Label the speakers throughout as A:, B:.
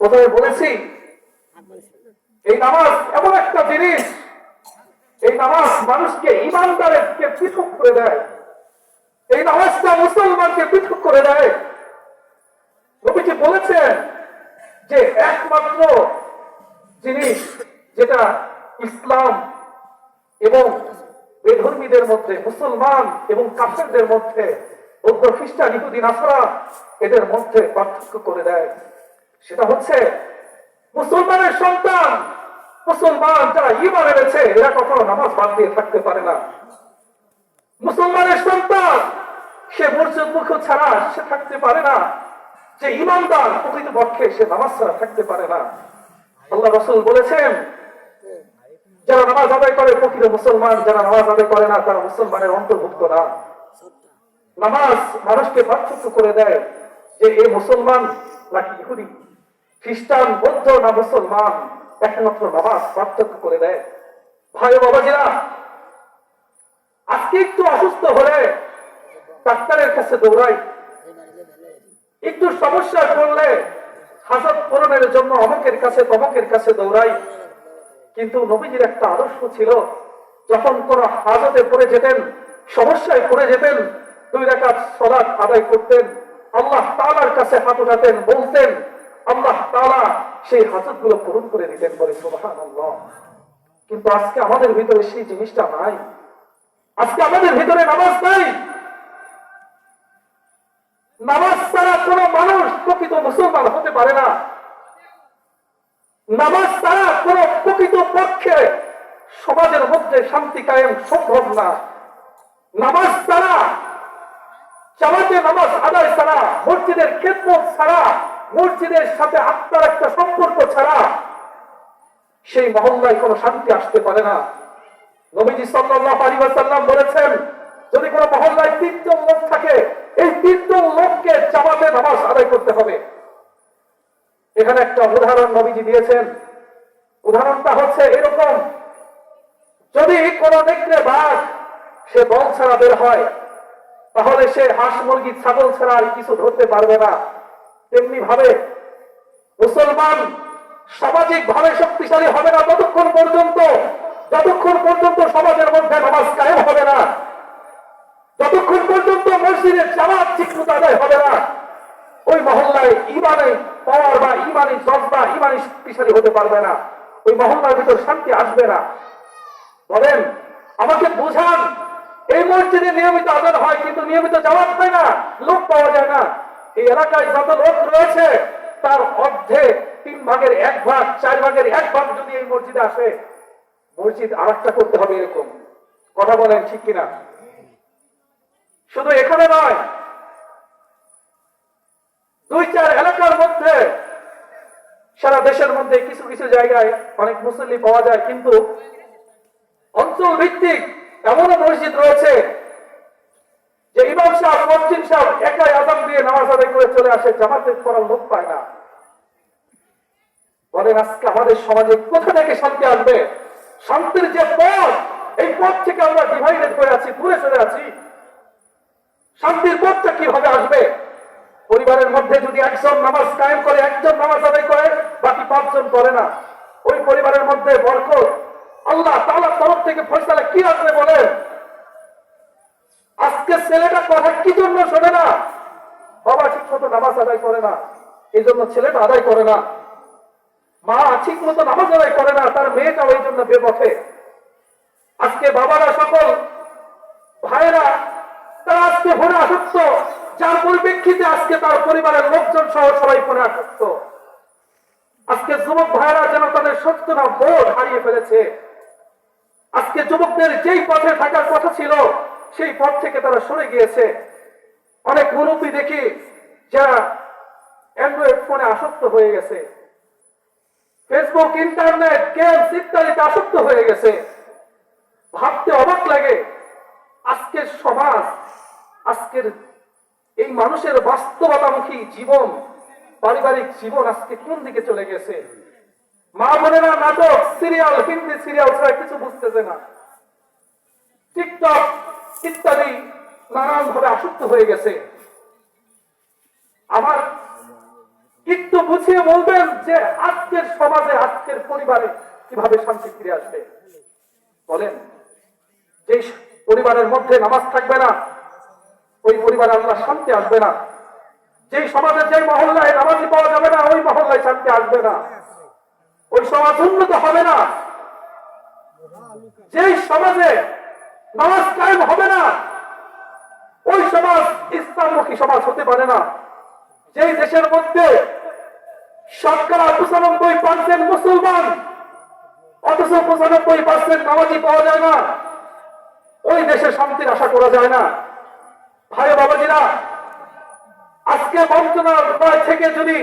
A: প্রথমে বলেছি, এই নামাজ এমন একটা জিনিস, এই নামাজ মানুষকে ইমানদারকে পৃথক করে দেয়। এই নামাজটা মুসলমানকে পৃথক করে দেয়। নবীজি বলেছেন যে একমাত্র জিনিস যেটা ইসলাম এবং বেধর্মীদের মধ্যে, মুসলমান এবং কাফেরদের মধ্যে খ্রিস্টান ইহুদি এদের মধ্যে পার্থক্য করে দেয়। সেটা হচ্ছে মুসলমানের সন্তান, মুসলমান যারা ইমান এনেছে, এরা কখনো নামাজ বাদ দিয়ে থাকতে পারে না। মুসলমানের সন্তান, সে মসজিদ মুখ ছাড়া সে থাকতে পারে না। যে ইমানদার প্রকৃত পক্ষে সে নামাজ ছাড়া থাকতে পারে না। আল্লাহ রসুল বলেছেন, যারা নামাজ আদায় করে, প্রকৃত মুসলমান, যারা নামাজ আদায় করে না, তারা মুসলমানের অন্তর্ভুক্ত না। নামাজ মানুষকে পার্থক্য করে দেয় যে এই মুসলমান নাকি ইহুদি, খ্রিস্টান, বৌদ্ধ না মুসলমান, একমাত্র নামাজ পার্থক্য করে দেয়। ভাই বাবাজিরা, আজকে একটু অসুস্থ হলে ডাক্তারের কাছে দৌড়াই। একটু সমস্যা পড়লে হাজত পূরণের জন্য অমকের কাছে, তমকের কাছে দৌড়াই। কিন্তু নবীজির একটা আদর্শ ছিল, যখন কোন হাজতে পড়ে যেতেন, সমস্যায় পড়ে যেতেন দুই রেখাত সলাৎ আদায় করতেন, আল্লাহ তালার কাছে হাত উঠাতেন, বলতেন, আল্লাহ তালা সেই হাজতগুলো পূরণ করে দিতেন বলে সোহান কিন্তু আজকে আমাদের ভিতরে সেই জিনিসটা নাই। আজকে আমাদের ভিতরে নামাজ নাই। নামাজ ছাড়া কোন মানুষ প্রকৃত মুসলমান হতে পারে না। নামাজ ছাড়া কোন প্রকৃত পক্ষে সমাজের মধ্যে শান্তি কায়েম সম্ভব না। নামাজ ছাড়া জামাতে নামাজ আদায় ছাড়া, মসজিদের খেদমত ছাড়া, মসজিদের সাথে আত্মার একটা সম্পর্ক ছাড়া সেই মহল্লায় কোনো শান্তি আসতে পারে না। নবীজি সাল্লাল্লাহু আলাইহি ওয়াসাল্লাম বলেছেন, যদি কোনো মহল্লায় তিনজন লোক থাকে, এই তিনজন লোককে জামাতে নামাজ আদায় করতে হবে। এখানে একটা উদাহরণ নবীজি দিয়েছেন। উদাহরণটা হচ্ছে এরকম, যদি কোনো নেকড়ে বাঘ সে দল ছাড়া বের হয় তাহলে সে হাঁস মুরগি, ছাগল ছাড়া আর কিছু ধরতে পারবে না। তেমনি ভাবে মুসলমান সামাজিক ভাবে শক্তিশালী হবে না ততক্ষণ পর্যন্ত, যতক্ষণ পর্যন্ত সমাজের মধ্যে নামাজ কায়েম হবে না, যতক্ষণ পর্যন্ত মসজিদের জামাত ঠিকমতো আদায় হবে না, ওই মহল্লায় ইমানে পাওয়ার বা ইমানি জজবা, ইমানি শক্তিশালী হতে পারবে না। ওই মহল্লার ভিতর শান্তি আসবে না। বলেন, আমাকে বোঝান এই মসজিদে নিয়মিত আদান হয়, কিন্তু নিয়মিত জামাত হয় না, লোক পাওয়া যায় না। এই এলাকায় যত লোক রয়েছে, তার অর্ধে তিন ভাগের এক ভাগ, চার ভাগের এক ভাগ যদি এই মসজিদে আসে, মসজিদ আর করতে হবে এরকম। কথা বলেন ঠিক কিনা? শুধু এখানে নয়, দুই চার এলাকার মধ্যে, সারা দেশের মধ্যে কিছু কিছু জায়গায় অনেক মুসল্লি পাওয়া যায়, কিন্তু অঞ্চল ভিত্তিক এমনও মসজিদ রয়েছে যে ইমাম সাহেব, মসজিদ সাহেব একাই আজান দিয়ে নামাজ আদায় করে চলে আসে, জামাতের করার লোক পায় না। বলেন, আজকে আমাদের সমাজে কোথা থেকে শান্তি আসবে? শান্তির যে পথ, এই পথ থেকে আমরা ডিভাইডেড করে আছি, দূরে চলে আছি। শান্তির পথটা কীভাবে আসবে? পরিবারের মধ্যে যদি একজন নামাজ কায়েম করে, একজন নামাজ আদায় করে, বাকি পাঁচজন করে না। ওই পরিবারের মধ্যে বরকত আল্লাহ তাআলার তরফ থেকে ফয়সালা কি আসবে বলে? আজকে ছেলেটা কথা কি জন্য শোনে না? বাবা ঠিক মতো নামাজ আদায় করে না, এই জন্য ছেলেটা আদায় করে না। মা ঠিক মতো নামাজ আদায় করে না, তার মেয়েটাও এই জন্য বেপথে আজকে বাবারা সকল ভাইরা তারা আজকে ফোনে আসক্ত, যার পরিপ্রেক্ষিতে আজকে তার পরিবারের লোকজন সহ সবাই ফোনে আসক্ত। আজকে যুবক ভাইরা যেন তাদের সত্য না বোধ হারিয়ে ফেলেছে। আজকে যুবকদের যেই পথে থাকার কথা ছিল, সেই পথ থেকে তারা সরে গিয়েছে। অনেক মুরব্বী দেখি যারা অ্যান্ড্রয়েড ফোনে আসক্ত হয়ে গেছে। ফেসবুক ইন্টারনেট গেমস ইত্যাদিতে আসক্ত হয়ে গেছে। ভাবতে অবাক লাগে, আজকের সমাজ, আজকের এই মানুষের বাস্তবতামুখী জীবন, পারিবারিক জীবন আজকে কোন দিকে চলে গেছে? মা বোনেরা নাটক, সিরিয়াল, হিন্দি সিরিয়াল ছাড়া কিছু বুঝতেছে না। টিকটক, ইত্যাদি নানান ভাবে আসক্ত হয়ে গেছে। আমার গুছিয়ে বলবেন যে আজকের সমাজে, আজকের পরিবারে কীভাবে শান্তি ফিরে আসবে? বলেন যে পরিবারের মধ্যে নামাজ থাকবে না, ওই পরিবারে আল্লাহ শান্তি আসবে না। যেই সমাজে যে মহল্লায় নামাজি পাওয়া যাবে না, ওই মহল্লায় শান্তি আসবে না। ওই সমাজ উন্নত হবে না। যেই সমাজে নামাজ কায়েম হবে না, ওই সমাজ ইসলামমুখী সমাজ হতে পারে না। যেই দেশের মধ্যে শতকরা পঁচানব্বই পার্সেন্ট মুসলমান, অথচ পঁচানব্বই পার্সেন্ট নামাজি পাওয়া যায় না, ওই দেশে শান্তির আশা করা যায় না। ভাই বাবাজিরা, আজকে বঞ্চনার উপায় থেকে যদি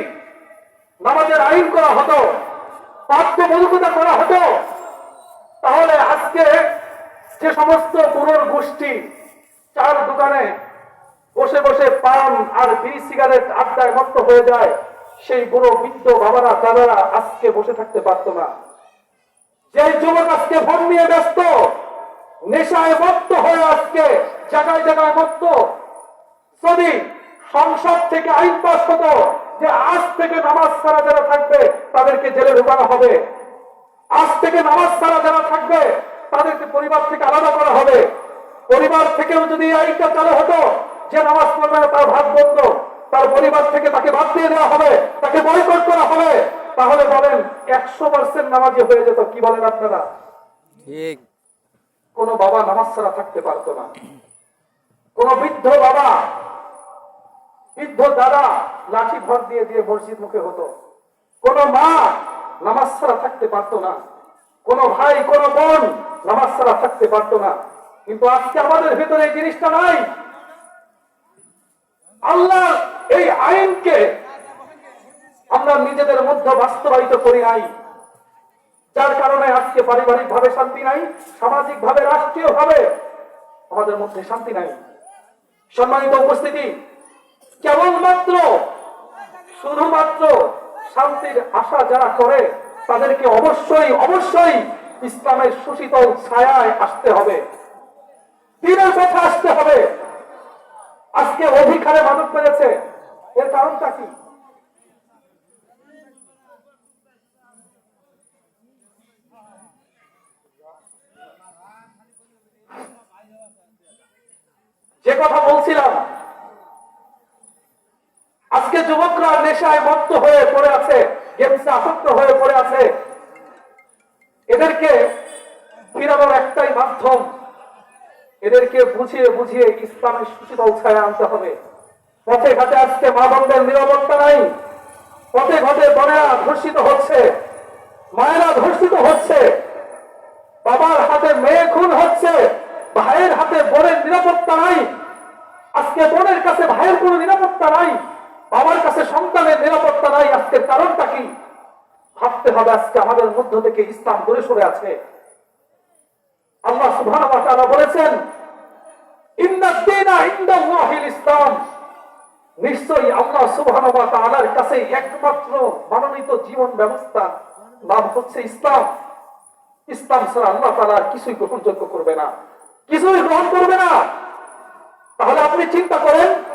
A: নামাজের আইন করা হতো বাধ্যবাধকতা করা হতো, তাহলে আজকে যে সমস্ত বুড়োর গোষ্ঠী চার দোকানে বসে বসে পান আর বিড়ি, সিগারেট আড্ডায় মত্ত হয়ে যায়, সেই বুড়ো বৃদ্ধ বাবারা, দাদারা আজকে বসে থাকতে পারতো না। যে যুবক আজকে ফোন নিয়ে ব্যস্ত, নেশায় মত্ত হয়ে আজকে জায়গায় জায়গায় মত্ত, যদি সংসদ থেকে আইন পাস হতো যে আজ থেকে নামাজ ছাড়া যারা থাকবে তাদেরকে জেলে ঢোকানো হবে। আজ থেকে নামাজ ছাড়া যারা থাকবে তাদেরকে পরিবার থেকে আলাদা করা হবে। পরিবার থেকেও যদি আইনটা চালু হতো যে নামাজ পড়বে না তার ভাত বন্ধ। তার পরিবার থেকে তাকে বাদ দিয়ে দেওয়া হবে তাকে বয়কট করা হবে। তাহলে বলেন একশো পার্সেন্ট নামাজি হয়ে যেত কি বলেন আপনারা?
B: ঠিক।
A: কোনো বাবা নামাজ ছাড়া থাকতে পারতো না। কোন বৃদ্ধ বাবা বৃদ্ধ দাদা লাঠি ভর দিয়ে দিয়ে মসজিদ মুখে হতো। কোন মা নামাজ ছাড়া থাকতে পারতো না। কোন ভাই, কোন বোন নামাজ ছাড়া থাকতে পারতো না। কিন্তু আজকে আমাদের ভেতরে এই জিনিসটা নাই। আল্লাহ এই আইনকে আমরা নিজেদের মধ্যে বাস্তবায়িত করি নাই। যার কারণে আজকে পারিবারিক ভাবে শান্তি নাই সামাজিক ভাবে রাষ্ট্রীয় ভাবে আমাদের মধ্যে শান্তি নাই। সম্মানিত উপস্থিতি কেবলমাত্র, শুধুমাত্র শান্তির আশা যারা করে, তাদেরকে অবশ্যই অবশ্যই ইসলামের সুশীতল ছায়ায় আসতে হবে। দিনের পথে আসতে হবে। আজকে অধিকারে মানুষ বেড়েছে। এর কারণটা কি? যে কথা বলছিলাম আজকে যুবকরা নেশায় মত্ত হয়ে পড়ে আছে, গেমসে আসক্ত হয়ে পড়ে আছে। এদেরকে ফিরানোর একটাই মাধ্যম, এদেরকে বুঝিয়ে বুঝিয়ে ইসলামের সুশীতল ছায়া আনতে হবে। পথে ঘাটে আজকে মা বোনদের নিরাপত্তা নাই। পথে ঘাটে বোনেরা ধর্ষিত হচ্ছে, মায়েরা ধর্ষিত হচ্ছে, বাবার হাতে মেয়ে খুন হচ্ছে, ভাইয়ের হাতে বোনের নিরাপত্তা নাই। আজকে বোনের কাছে ভাইয়ের কোনো নিরাপত্তা নাই। বাবার কাছে সন্তানের নিরাপত্তা নাই আজকের কারণটা কি? ভাবতে হবে আজকে আমাদের মধ্য থেকে ইসলাম দূরে সরে আছে। আল্লাহ বলেছেন কাছে একমাত্র মনোনীত জীবন ব্যবস্থা নাম হচ্ছে ইসলাম। তাআলা কিছুই গ্রহণযোগ্য করবে না। কিছুই গ্রহণ করবে না। তাহলে আপনি চিন্তা করেন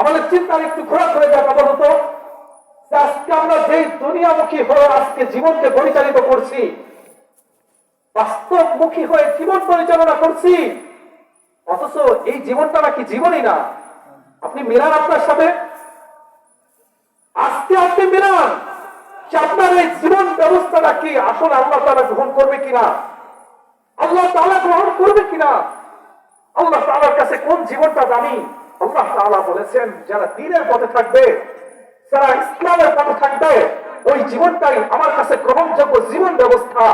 A: আমাদের চিন্তার একটু খোরাক হয়ে যাক আপাতত আজকে আমরা যেই দুনিয়ামুখী হয়ে আজকে জীবনকে পরিচালিত করছি, বাস্তবমুখী হয়ে জীবন পরিচালনা করছি, অথচ এই জীবনটা নাকি জীবনই না। আপনি মিলান আপনার সাথে? আজকে আপনি মিলান যে আপনার এই জীবন ব্যবস্থাটা কি? আসলে আল্লাহ তারা গ্রহণ করবে কিনা? আল্লাহ তাআলা গ্রহণ করবে কিনা? আল্লাহ তাআলার কাছে কোন জীবনটা দামি? আল্লাহ তাআলা বলেছেন, যারা দিনের পথে থাকবে, যারা ইসলামের পথে থাকবে, ওই জীবনটাই আমার কাছে গ্রহণযোগ্য জীবন ব্যবস্থা।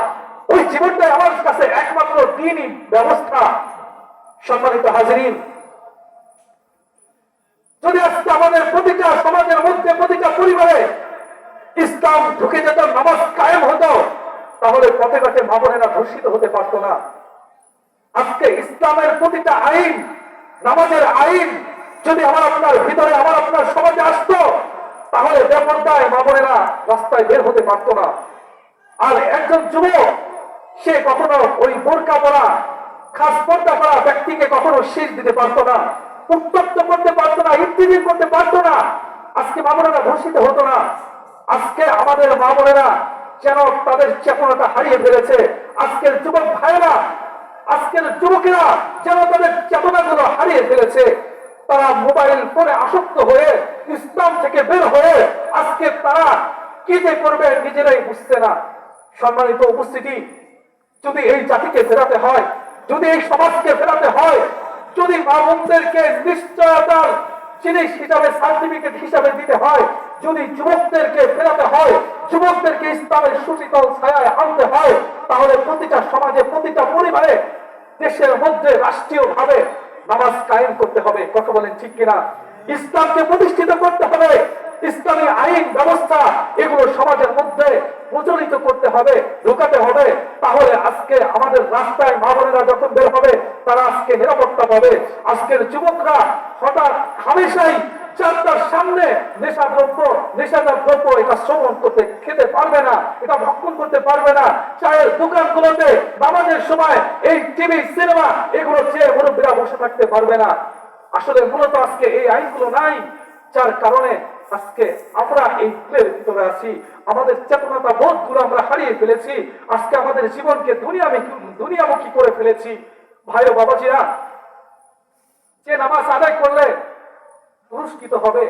A: ওই জীবনটাই আমার কাছে একমাত্র দিনই ব্যবস্থা। সম্মানিত হাজিরিন, যদি আজকে আমাদের প্রতিটা সমাজের মধ্যে, প্রতিটা পরিবারে ইসলাম ঢুকে যেত, নামাজ কায়েম হতো, তাহলে পথে ঘাটে মামনেরা ধর্ষিত হতে পারতো না। আজকে ইসলামের প্রতিটা আইন, নামাজের আইন যদি আমার আপনার ভিতরে আমার আপনার সমাজে আসতো, তাহলে বেপরদায় মামনেরা রাস্তায় বের হতে পারতো না। আর একজন যুবক, সে কখনো ওই বোরকা পরা, খাস পর্দা করা ব্যক্তিকে কখনো শেষ দিতে পারতো না, উত্তপ্ত করতে পারতো না ইত্যাদি করতে পারতো না। আজকে মামলাটা ধর্ষিত হতো না। আজকে আমাদের মা বোনেরা যেন তাদের চেতনাটা হারিয়ে ফেলেছে। আজকের যুবক ভাইয়েরা, আজকের যুবকেরা যেন তাদের চেতনাগুলো হারিয়ে ফেলেছে। তারা মোবাইল ফোনে আসক্ত হয়ে ইসলাম থেকে বের হয়ে আজকে তারা কি যে করবে নিজেরাই বুঝছে না। সম্মানিত উপস্থিতি, যদি এই জাতিকে ফেরাতে হয়, যদি এই সমাজকে ফেরাতে হয়, যদি মা বোনদেরকে নিশ্চয়তার জিনিস হিসাবে, সার্টিফিকেট হিসাবে দিতে হয়, যদি যুবকদেরকে ফেরাতে হয়, যুবকদেরকে ইসলামের সুশীতল ছায়ায় আনতে হয়, তাহলে প্রতিটা সমাজে, প্রতিটা পরিবারে দেশের মধ্যে রাষ্ট্রীয় ভাবে নামাজ কায়েম করতে হবে। কথা বলেন ঠিক কিনা? ইসলামকে প্রতিষ্ঠিত করতে হবে। ইসলামী আইন ব্যবস্থা এগুলো সমাজের মধ্যে প্রচলিত করতে হবে, ঢোকাতে হবে। তাহলে আজকে আমাদের রাস্তায় মা বোনেরা যখন বের হবে, তারা আজকে নিরাপত্তা পাবে। আজকের যুবকরা হঠাৎ হামেশাই চারটার সামনে নেশা দ্রব্য নেশাদার দ্রব্য, এটা শ্রবণ করতে খেতে পারবে না, এটা ভক্ষণ করতে পারবে না। চায়ের দোকানগুলোতে নামাজের সময় এই টিভি, সিনেমা, এগুলো চেয়ে মুরব্বীরা বসে থাকতে পারবে না। আসলে মূলত আজকে এই আইনগুলো নাই, যার কারণে আজকে আমরা এই প্লের ভিতরে আছি। আমাদের চেতনতা বোধগুলো আমরা হারিয়ে ফেলেছি। আজকে আমাদের জীবনকে দুনিয়ামুখী দুনিয়ামুখী করে ফেলেছি। ভাই ও বাবাজিরা, যে নামাজ আদায় করলে পুরস্কৃত হবে,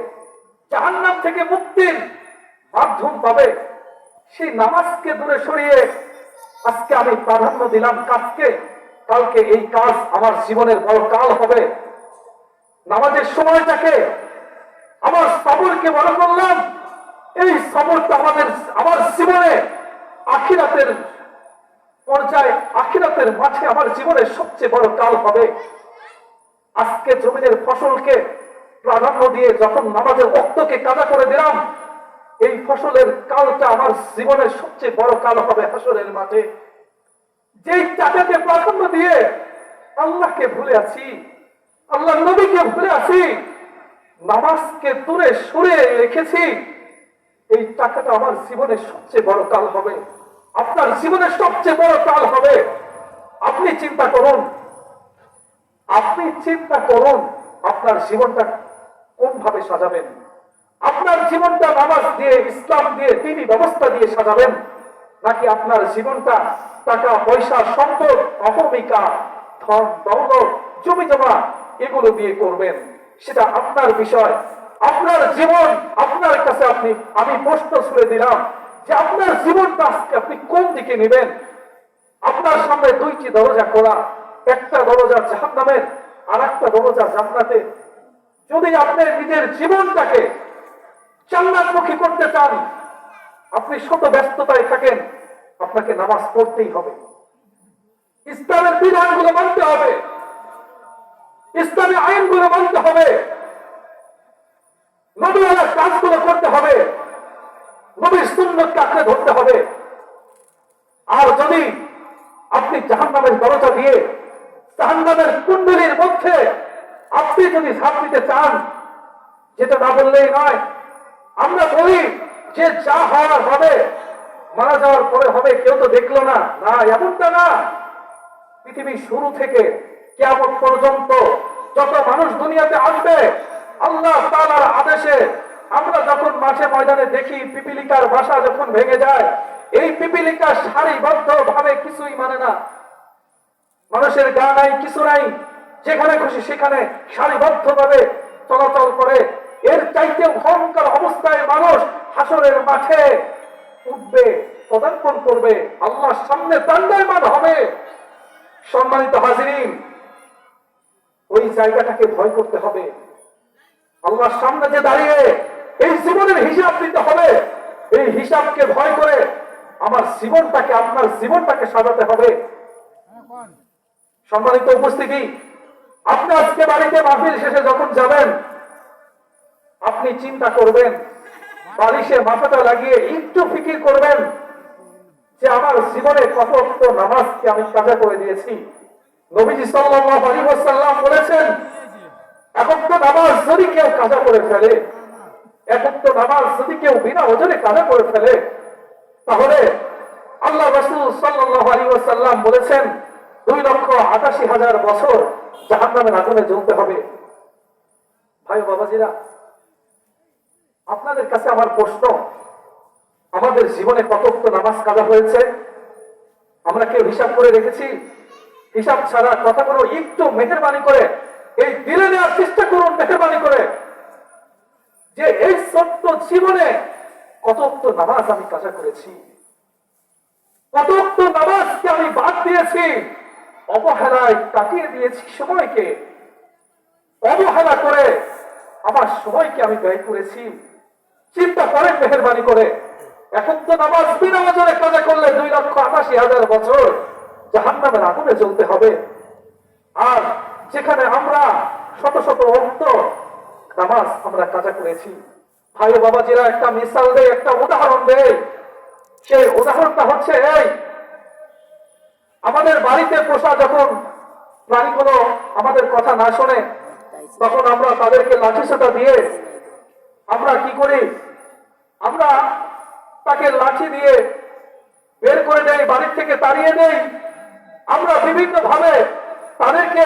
A: জাহান্নাম থেকে মুক্তির মাধ্যম পাবে। সেই নামাজকে দূরে সরিয়ে আজকে আমি প্রাধান্য দিলাম কাজকে। কালকে এই কাজ আমার জীবনের বড় কাল হবে। নামাজের সময়টাকে আমার সবরকে বড় করলাম। এই সবরটা আমাদের, আমার জীবনে আখিরাতের পর্যায়ে, আখিরাতের মাঠে আমার জীবনের সবচেয়ে বড় কাল হবে। আজকে জমিনের ফসলকে প্রাধান্য দিয়ে যখন নামাজের রক্তকে কাদা করে দিলাম, এই ফসলের কালটা আমার জীবনের সবচেয়ে বড় কাল হবে ফসলের মাঠে। যেই টাকাকে প্রাধান্য দিয়ে আল্লাহকে ভুলে আছি আল্লাহ নবীকে ভুলে আছি, নামাজকে দূরে সরে রেখেছি, এই টাকাটা আমার জীবনের সবচেয়ে বড় কাল হবে। আপনার জীবনের সবচেয়ে বড় কাল হবে। আপনি চিন্তা করুন, আপনি চিন্তা করুন, আপনার জীবনটা কোন ভাবে সাজাবেন? আপনার জীবনটা নামাজ দিয়ে, ইসলাম দিয়ে তিনি ব্যবস্থা দিয়ে সাজাবেন? নাকি আপনার জীবনটা টাকা, পয়সা, সম্পদ অহমিকা ধন, দৌলত, জমি জমা, এগুলো দিয়ে করবেন? সেটা আপনার বিষয়। আপনার জীবন, আপনার কাছে আপনি, আমি প্রশ্ন ছুড়ে দিলাম যে আপনার জীবনটা আজকে আপনি কোন দিকে নেবেন? আপনার সামনে দুইটি দরজা খোলা। একটা দরজা জাহান্নামের আর একটা দরজা জান্নাতের। যদি আপনি নিজের জীবনটাকে জান্নাতমুখী করতে চান, আপনি শত ব্যস্ততায় থাকেন, আপনাকে নামাজ পড়তেই হবে। ইসলামের বিধানগুলো মানতে হবে। ইসলামী আইনগুলো মানতে হবে। নবীওয়ালার কাজগুলো করতে হবে। নবীর সুন্নতকে আঁকড়ে ধরতে হবে। আর যদি আপনি জাহান্নামের দরজা দিয়ে জাহান্নামের কুণ্ডলীর মধ্যে আপনি যদি ঝাঁপ দিতে চান, যেটা না বললেই নয়, আমরা বলি যে যা হওয়ার হবে, মারা যাওয়ার পরে হবে, কেউ তো দেখল না। না, এমনটা না। পৃথিবীর শুরু থেকে কেমন পর্যন্ত যত মানুষ দুনিয়াতে আসবে, আল্লাহ তাআলার আদেশে আমরা যখন মাঠে ময়দানে দেখি পিপিলিকার বাসা যখন ভেঙে যায়, এই পিপিলিকা সারিবদ্ধ ভাবে কিছুই মানে না। মানুষের গা নাই, কিছু নাই। যেখানে খুশি সেখানে সারিবদ্ধ ভাবে চলাচল করে। এর চাইতে ভয়ঙ্কর অবস্থায় মানুষ হাসরের মাঠে উঠবে, পদার্পণ করবে, আল্লাহর সামনে দণ্ডায়মান হবে। সম্মানিত হাজিরিন, ওই জায়গাটাকে ভয় করতে হবে। আল্লাহর সামনে যে দাঁড়িয়ে এই জীবনের হিসাব দিতে হবে, এই হিসাবকে ভয় করে আমার জীবনটাকে, আপনার জীবনটাকে সাজাতে হবে। সম্মানিত উপস্থিতি আপনি আজকে বাড়িতে মাহফিল শেষে যখন যাবেন, আপনি চিন্তা করবেন, বালিশে মাথাটা লাগিয়ে একটু ফিকির করবেন যে আমার জীবনে কত নামাজকে আমি কাজা করে দিয়েছি। নবীজি ওয়াসাল্লাম বলেছেন, এখন তো নামাজ যদি কেউ কাজা করে ফেলে, এখন তো নামাজ যদি কেউ বিনা ওজনে কাজা করে ফেলে, তাহলে আল্লাহ রাসূল আলাইহি ওয়াসাল্লাম বলেছেন দুই লক্ষ আটাশি হাজার বছর জাহান্নামের আগুনে জ্বলতে হবে। ভাই বাবাজিরা, আপনাদের কাছে আমার প্রশ্ন, আমাদের জীবনে কত নামাজ কাজা হয়েছে? আমরা কেউ হিসাব করে রেখেছি? হিসাব ছাড়া কথাগুলো একটু মেহরবানি করে, এই দিলে নেওয়ার চেষ্টা করুন মেহরবানি করে। যে এই সত্য জীবনে কত নামাজ আমি কাজা করেছি? কত নামাজকে আমি বাদ দিয়েছি? অবহেলায় কাটিয়ে দিয়েছি সময়কে। অবহেলা করে আমার সময়কে আমি ব্যয় করেছি। চিন্তা করে মেহরবানি করে। এখন তো নামাজ বিনা ওজনে কাজা করলে দুই লক্ষ আটাশি হাজার বছর জাহান নামের আগুনে চলতে হবে। আর যেখানে আমরা শত শত অন্ত নামাজ আমরা কাজা করেছি। ভাই বাবাজিরা একটা মিসাল দেয়, একটা উদাহরণ দেয়। সেই উদাহরণটা হচ্ছে এই আমাদের বাড়িতে পোষা যখন প্রাণীগুলো আমাদের কথা না শোনে, তখন আমরা তাদেরকে লাঠি সাটা দিয়ে আমরা কি করি? আমরা তাকে লাঠি দিয়ে বের করে দেই, বাড়ির থেকে তাড়িয়ে দেই। আমরা বিভিন্ন ভাবে তাদেরকে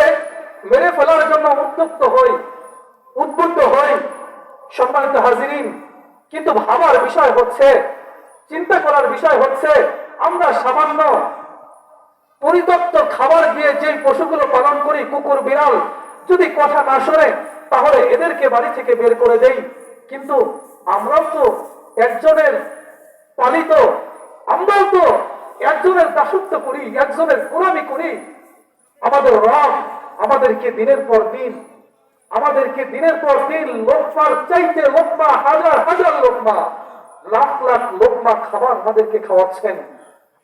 A: মেরে ফেলার জন্য উদ্যুক্ত হই, উদ্বুদ্ধ হই, সম্মানিত হাজিরিন। কিন্তু ভাবার বিষয় হচ্ছে, চিন্তা করার বিষয় হচ্ছে, আমরা সামান্য পরিতপ্ত খাবার দিয়ে যে পশুগুলো পালন করি, কুকুর, বিড়াল, যদি কথা না শোনে, তাহলে এদেরকে বাড়ি থেকে বের করে দেই। কিন্তু আমরাও তো একজনের পালিত, আমরাও তো একজনের দাসত্ব করি, একজনের গোলামি করি। আমাদের রব আমাদেরকে দিনের পর দিন, আমাদেরকে দিনের পর দিন লোকমার চাইতে লোকমা হাজার হাজার লোকমা লাখ লাখ লোকমা খাবার আমাদেরকে খাওয়াচ্ছেন।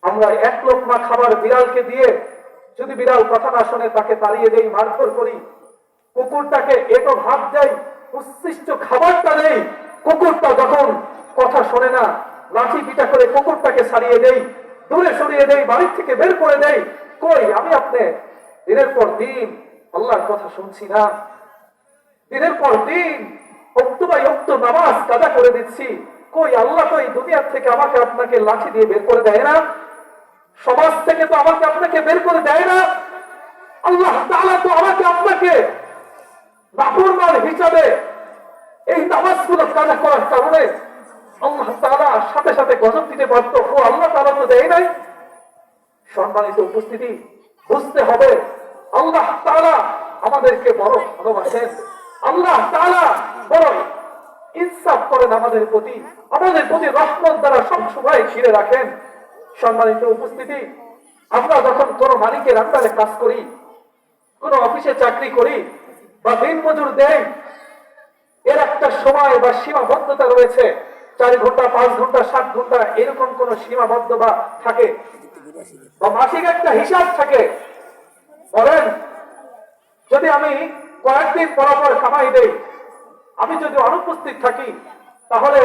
A: আমরা এক লোকমা খাবার বিড়ালকে দিয়ে যদি বিড়াল কথা না শোনে তাকে তাড়িয়ে দেই, মারধর করি, কুকুরটাকে এটো ভাত দেয় উচ্ছিষ্ট খাবারটা দেই, কুকুরটা যখন কথা শোনে না, লাঠি পিটা করে কুকুরটাকে ছাড়িয়ে দেই, দূরে সরিয়ে দেই, বাড়ির থেকে বের করে দেই, কই আমি আপনি? দিনের পর দিন আল্লাহর কথা শুনছি না। দিনের পর দিন অক্টোবাই অক্ট নামাজ কাজা করে দিচ্ছি। কই আল্লাহ তো এই দুনিয়ার থেকে আমাকে আপনাকে লাঠি দিয়ে বের করে দেয় না? সমাজ থেকে তো আমাকে আপনাকে বের করে দেয় না। আল্লাহ তাআলা তো আমাকে আপনাকে হিসাবে এই নামাজগুলো কাজা করার কারণে আল্লাহ সাথে সাথে গজব দিতে পারত ও আল্লাহ তো দেয় নাই। সম্মানিত উপস্থিতি, বুঝতে হবে, আল্লাহ তাআলা আমাদেরকে বড় ভালোবাসেন। আল্লাহ তাআলা বড় ইনসাফ করেন আমাদের প্রতি আমাদের প্রতি রহমত দ্বারা সব সময় ঘিরে রাখেন। সম্মানিত উপস্থিতি, আমরা যখন কোন মালিকের আন্ডারে কাজ করি, কোন অফিসে চাকরি করি বা দিন মজুর দেয় এর একটা সময় বা সীমাবদ্ধতা রয়েছে, চার ঘণ্টা, পাঁচ ঘণ্টা, সাত ঘণ্টা, এরকম কোন সীমাবদ্ধ বা থাকে? বা মাসিক একটা হিসাব থাকে? বলেন, যদি আমি কয়েকদিন পরপর কামাই দেই, আমি যদি অনুপস্থিত থাকি, তাহলে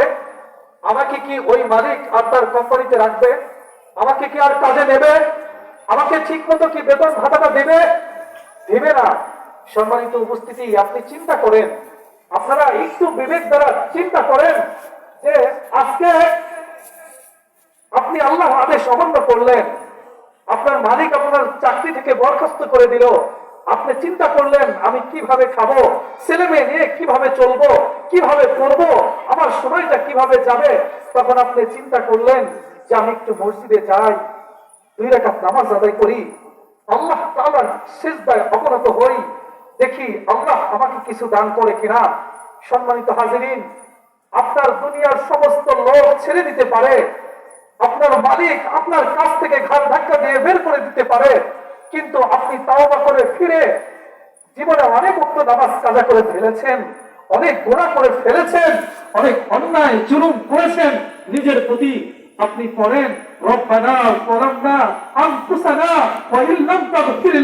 A: আমাকে কি ওই মালিক আপনার কোম্পানিতে রাখবে? আমাকে কি আর কাজে নেবে? আমাকে ঠিক মতো কি বেতন ভাতাটা দেবে? দেবে না। সম্মানিত উপস্থিতি, আপনি চিন্তা করেন। আপনারা একটু বিবেক দ্বারা চিন্তা করেন যে আজকে আপনি আল্লাহ আদেশ অমান্য করলেন। আপনার মালিক আপনার চাকরি থেকে বরখাস্ত করে দিল। আপনি চিন্তা করলেন, আমি কীভাবে খাব? ছেলে মেয়ে নিয়ে কীভাবে চলবো? কীভাবে করব? আমার সময়টা কীভাবে যাবে? তখন আপনি চিন্তা করলেন যে আমি একটু মসজিদে যাই, দুই রেখা নামাজ আদায় করি, আল্লাহ তাআলার সিজদায় অবনত হই, দেখি আল্লাহ আমাকে কিছু দান করে কিনা। সম্মানিত হাজিরিন, আপনার দুনিয়ার সমস্ত লোক ছেড়ে দিতে পারে, আপনার মালিক আপনার কাছ থেকে ঘাট ধাক্কা দিয়ে বের করে দিতে পারে, কিন্তু আপনি তাওবা করে ফিরে জীবনে অনেক উক্ত নামাজ কাজা করে ফেলেছেন, অনেক গোড়া করে ফেলেছেন, অনেক অন্যায়, জুলুম করেছেন, নিজের প্রতি আপনি পড়েন রব্বানা পরান্না আনফুসানা ওয়া ইল্লাম তাগফির